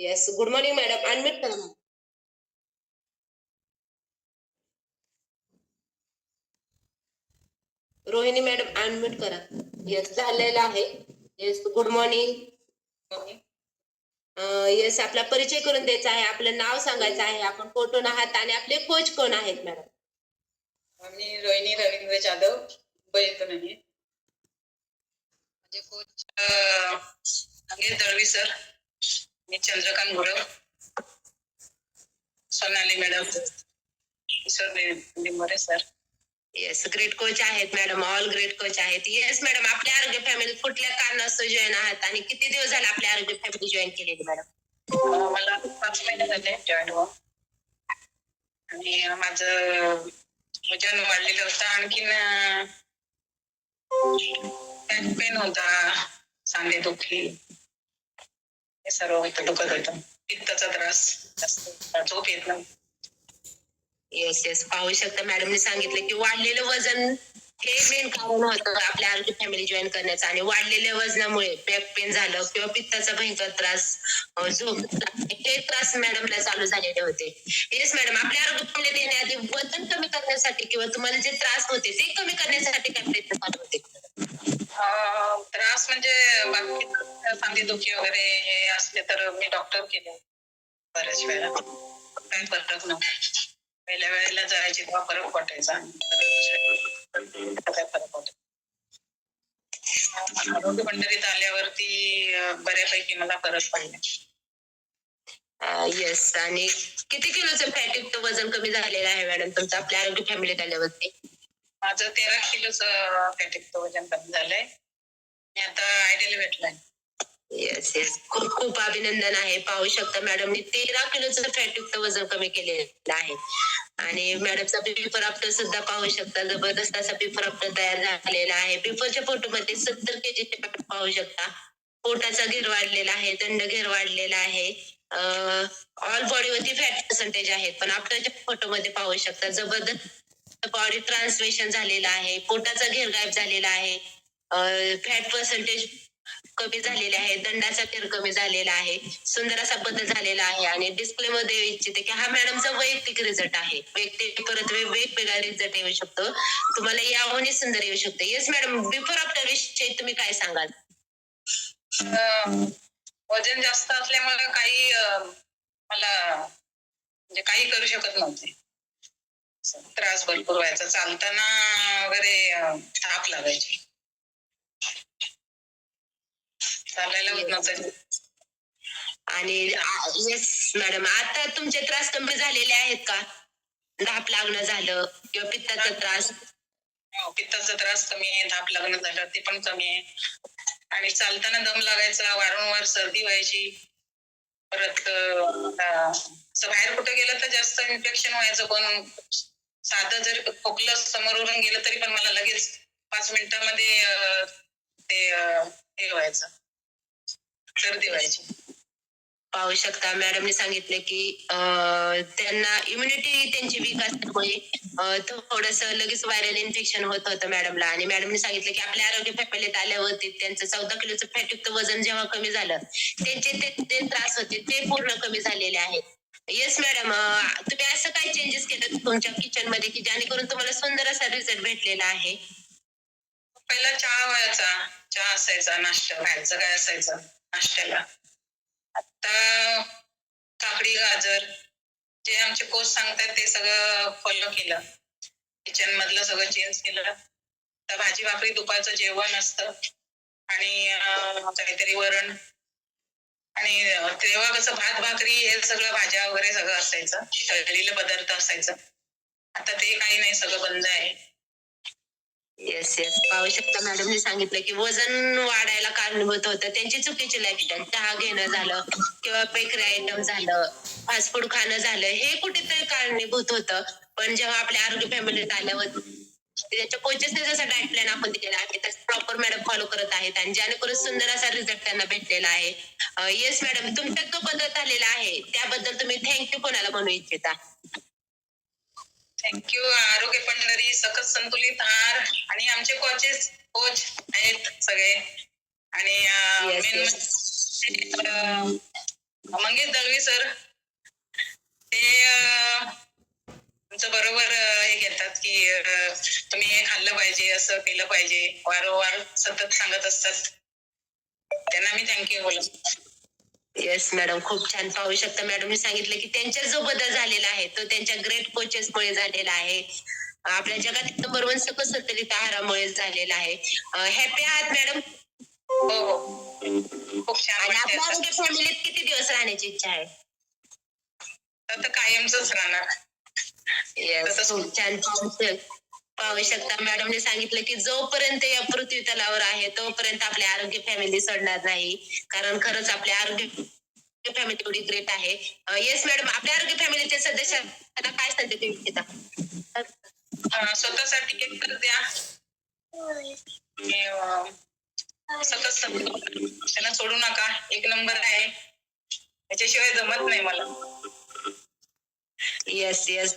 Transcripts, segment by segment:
Yes good morning madam unmute करा ma'am. Rohini madam unmute करा. Yes झालेलं आहे. येस गुड मॉर्निंग येस आपला परिचय करून द्यायचा आहे. आपलं नाव सांगायचं आहे. आपण कोठून आहात आणि आपले कोच कोण आहेत मॅडम आम्ही रोहिणी रवींद्र जाधव. मुंबई आहे माझे कोच uh, दळवी सर मी Chandrakant Gurav. Sonali madam. Kishore sir. Yes great coach आहेत मॅडम. ऑल ग्रेट कोच आहेत. येस मॅडम आपल्या आरोग्य फॅमिली कुठल्या कारणास्तव जॉईन आहात आणि किती दिवस झाले आपल्या आरोग्य फॅमिली जॉईन केलेली मॅडम? मला पाच महिने झाले जॉईन होऊन. आणि माझं वजन वाढलेलं होतं. आणखीन बॅक पेन होता. सांधे दुखी. हे सर्व दुखत होतं पित्ताचा त्रास झोप येत नाही. येस येस पाहू शकता मॅडमने सांगितलं की वाढलेलं वजन हे मेन कारण होतं आपल्या आरोग्य फॅमिली जॉईन करण्याचं. आणि वाढलेल्या वजनामुळे बॅक पेन झालं किंवा पित्ताचा भयंकर त्रास झोप हे त्रास मॅडमला चालू झालेले होते. येस मॅडम आपल्या आरोग्य फॅमिली देण्याआधी वजन कमी करण्यासाठी किंवा तुम्हाला जे त्रास होते ते कमी करण्यासाठी काय प्रयत्न चालू होते? त्रास म्हणजे बाकी सांधे दुखी वगैरे हे असले तर मी डॉक्टर केले. बऱ्याच वेळा. काही फरक नव्हता पहिल्या वेळेला जायची तेव्हा फरक वाटायचा काय फरक वाटायचा आरोग्य पंढरीत आल्यावरती बऱ्यापैकी मला फरक पडला. येस आणि किती किलोचं फॅट वजन कमी झालेलं आहे मॅडम तुमचं आपल्या आरोग्य फॅमिलीत आल्यावरती? माझं तेरा किलोच फॅटिक वजन कमी झालंय. मी आता आयडियल भेटलाय. येस येस खूप खूप अभिनंदन आहे. पाहू शकता मॅडमनी तेरा किलोचं फॅटयुक्त वजन कमी केलेलं आहे. आणि मॅडमचा पेपर आफ्टर सुद्धा पाहू शकता. जबरदस्त असा पेपर आफ्टर तयार झालेला आहे. पेपरच्या फोटोमध्ये सत्तर केजीचे पॅकेट पाहू शकता. पोटाचा घेर वाढलेला आहे. दंड घेर वाढलेला आहे. ऑल बॉडीवरती फॅट पर्सेंटेज आहेत पण आफ्टरच्या फोटोमध्ये पाहू शकता. जबरदस्त बॉडी ट्रान्सलेशन झालेलं आहे. पोटाचा घेर गायब झालेला आहे. फॅट पर्सेंटेज कमी झालेले आहे दंडाचा फेर कमी झालेला आहे सुंदर असा बदल झालेला आहे आणि डिस्प्ले मध्ये येऊ इच्छिते की हा मॅडमचा वैयक्तिक रिझल्ट आहे. वैयक्तिक परत वेगवेगळा रिझल्ट येऊ शकतो. तुम्हाला याहूनही सुंदर येऊ शकतो. येस मॅडम बिफोर आफ्टर विषयी तुम्ही काय सांगाल? वजन जास्त असल्यामुळे काही मला म्हणजे काही करू शकत नव्हते. त्रास भरपूर व्हायचा. चालताना वगैरे अं, थाप लागायची. चालायला होत नव्हतं. आणि येस मॅडम आता तुमचे त्रास कमी झालेले आहेत का? धाप लागणं झालं किंवा पित्ताचा त्रास? हो, पित्ताचा त्रास कमी आहे धाप लागणं झालं ते पण कमी आहे. आणि चालताना दम लागायचा वारंवार सर्दी व्हायची. परत बाहेर कुठं गेलं तर जास्त इन्फेक्शन व्हायचं पण साधं जर खोकलं समोरून गेलं तरी पण मला लगेच पाच मिनिटांमध्ये ते हे व्हायचं. सर्दी व्हायची पाहू शकता मॅडमने सांगितले की त्यांना इम्युनिटी त्यांची वीक असल्यामुळे थोडस लगेच व्हायरल इन्फेक्शन होत होतं मॅडमला. आणि मॅडमने सांगितलं की आपल्या आरोग्य फॅमिलीत आल्यावरती त्यांचं चौदा किलोचं फॅटयुक्त वजन जेव्हा कमी झालं त्यांचे ते ते त्रास होते ते पूर्ण कमी झालेले आहेत. येस मॅडम तुम्ही असं काय चेंजेस केलं तुमच्या किचनमध्ये की जेणेकरून तुम्हाला सुंदर असा रिझल्ट भेटलेला आहे? पहिला चहा व्हायचा. चहा असायचा नाश्ता बाहेरचं काय असायचं? नाश्त्याला. आता काकडी गाजर जे आमचे कोच सांगतात ते सगळं फॉलो केलं. किचन मधलं सगळं चेंज केलं. तर भाजी भाकरी दुपारचं जेवण असतं. आणि काहीतरी वरण. आणि तेव्हा कसं भात भाकरी हे सगळं भाज्या वगैरे सगळं असायचं. तळलेलं पदार्थ असायचं. आता ते काही नाही सगळं बंद आहे. येस येस पाहू शकता मॅडमने सांगितलं की वजन वाढायला कारणीभूत होतं. त्यांची चुकीची लाईफस्टाईल चहा घेणं झालं किंवा बेकरी आयटम झालं फास्ट फूड खाणं झालं हे कुठेतरी कारणीभूत होतं. पण जेव्हा आपल्या आरोग्य फॅमिलीत आल्यावर त्याच्या कोचेसने जसा डायट प्लॅन आपण दिलेला आहे त्याचा प्रॉपर मॅडम फॉलो करत आहेत आणि जेणेकरून सुंदर असा रिझल्ट त्यांना भेटलेला आहे. येस मॅडम तुमच्यात तो बदल झालेला आहे त्याबद्दल तुम्ही थँक्यू कोणाला म्हणू इच्छिता? थँक्यू आरोग्य पंढरी सकस संतुलित आहार आणि आमचे कोचेस कोच आहेत सगळे. आणि. मंगेश दळवी सर ते तुमचं बरोबर हे घेतात की तुम्ही हे खाल्लं पाहिजे असं केलं पाहिजे. वारंवार सतत सांगत असतात. त्यांना मी थँक्यू बोलत येस मॅडम खूप छान. पाहू शकता मॅडमने सांगितलं की त्यांच्यात जो बदल झालेला आहे तो त्यांच्या ग्रेट कोचेस मुळे झालेला आहे. आपल्या जगात नंबर वन सकस संतुलित आहारामुळे झालेला आहे. हॅपी आहात मॅडम हो. खूप छान आणि वाटतंय. आपल्या. आरोग्य फॅमिलीत किती दिवस राहण्याची इच्छा आहे? आता कायमच राहणार. खूप छान. पाहू शक- पाहू शकता. मॅडमने सांगितलं की जोपर्यंत या पृथ्वी तलावर आहे तोपर्यंत आपले आरोग्य फॅमिली सोडणार नाही. कारण खरंच आपले आरोग्य फॅमिली एवढी ग्रेट आहे. येस मॅडम आपल्या आरोग्य फॅमिलीचे सदस्यांना काय इच्छिता अं, स्वतःसाठी एक तर द्या. सतत त्यांना सोडू नका. एक नंबर आहे. त्याच्याशिवाय जमत नाही मला. येस येस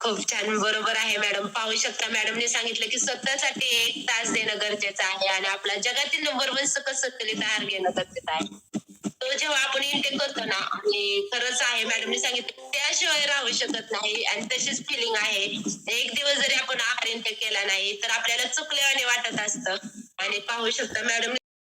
खूप छान बरोबर आहे मॅडम. पाहू शकता मॅडमने सांगितलं की स्वतःसाठी एक तास देणं गरजेचं आहे आणि आपला जगातील नंबर वन सकस संतुलित आहार घेणं गरजेचं आहे. तो जेव्हा आपण इंटेक करतो ना आणि खरंच आहे मॅडमने सांगितलं त्याशिवाय राहू शकत नाही आणि तशीच फिलिंग आहे. एक दिवस जरी आपण आहार इंटेक केला नाही तर आपल्याला चुकल्याने वाटत असतं. आणि पाहू शकता मॅडम